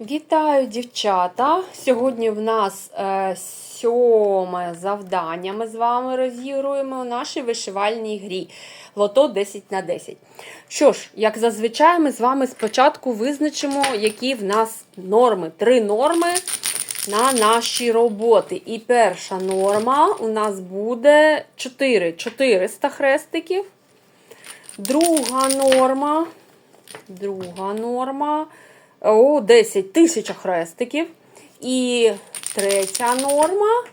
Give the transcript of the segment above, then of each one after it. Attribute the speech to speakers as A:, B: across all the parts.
A: Вітаю, дівчата! Сьогодні в нас е, сьоме завдання. Ми з вами розігруємо у нашій вишивальній грі Лото 10 на 10. Що ж, як зазвичай, ми з вами спочатку визначимо, які в нас норми. Три норми на наші роботи. І перша норма у нас буде 4 400 хрестиків. Друга норма. Друга норма. О, 10 тисяч хрестиків. І третя норма.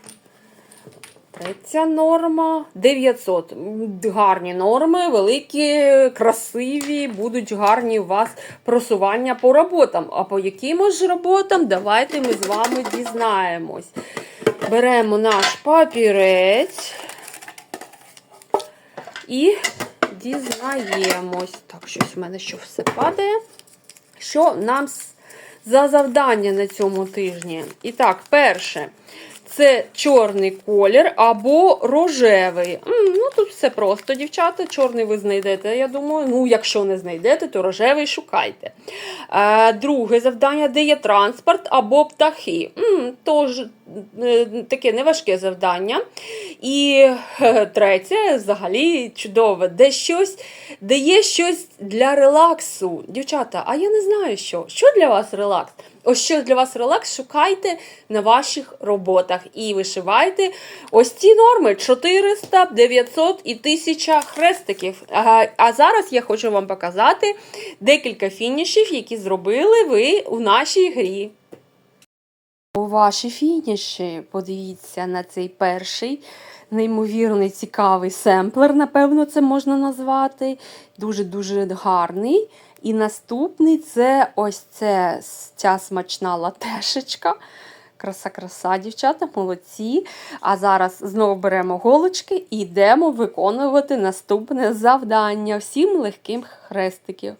A: Третя норма 900. Гарні норми, великі, красиві, будуть гарні у вас просування по роботам. А по яким ж роботам, давайте ми з вами дізнаємось. Беремо наш папірець і дізнаємось. Так, щось в мене що все падає що нам за завдання на цьому тижні. І так, перше. Це чорний колір або рожевий. Ну, тут все просто, дівчата. Чорний ви знайдете, я думаю. Ну, якщо не знайдете, то рожевий шукайте. Друге завдання, де є транспорт або птахи. Тож е, таке неважке завдання. І е, третє, взагалі чудове, де щось, де є щось для релаксу. Дівчата, а я не знаю, що. Що для вас релакс? Ось що для вас релакс, шукайте на ваших роботах і вишивайте ось ці норми: 400, 900 і 1000 хрестиків. А, зараз я хочу вам показати декілька фінішів, які зробили ви у нашій грі. У ваші фініші подивіться на цей перший неймовірний цікавий семплер, напевно, це можна назвати. Дуже-дуже гарний. І наступний це ось це, ця смачна латешечка. Краса-краса, дівчата, молодці. А зараз знову беремо голочки і йдемо виконувати наступне завдання. Всім легким хрестиків.